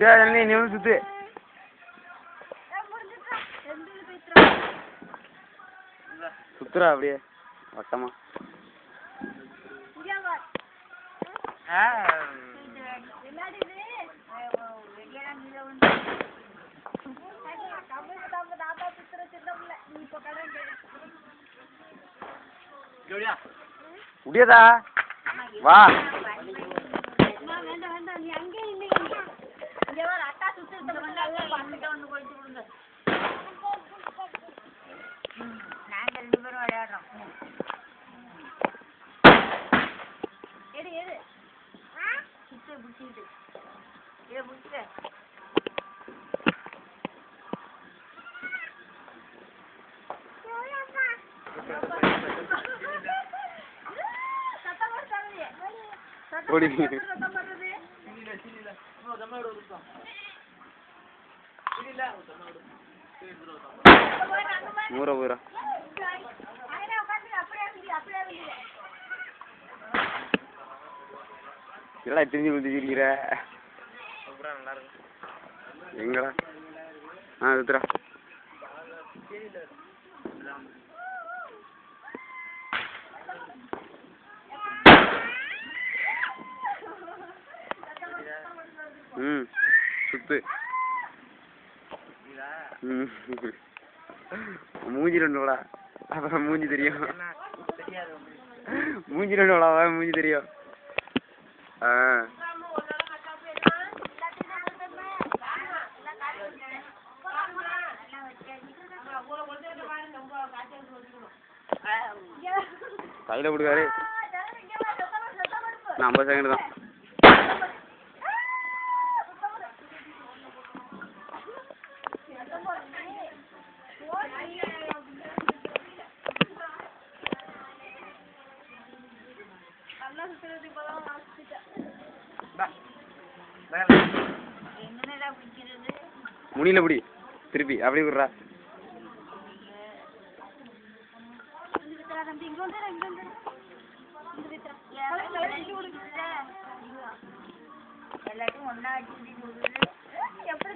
ஜனனி நீ வந்து சுத்து. சுத்துறா அப்படியே வட்டமா. ஆ முடியாதா? வா. அம்மா, வேண்டாம் ஓடி. போட்டு சத்தம் எல்லாம் எங்கடா? ஆ சுத்துறா ம் சுத்து ம் மூஞ்சி ரெண்டு விடா அப்புறம் மூஞ்சி தெரியும் மூஞ்சி ரெண்டு விடா மூஞ்சி தெரியும் ஆ கையில் கொடுக்காரு நான் ஐம்பது செகண்ட் தான் முடியல பிடி. திருப்பி அப்படி விட்றா. எல்லாத்தையும் ஒன்னா எப்படி எப்படி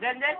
جندل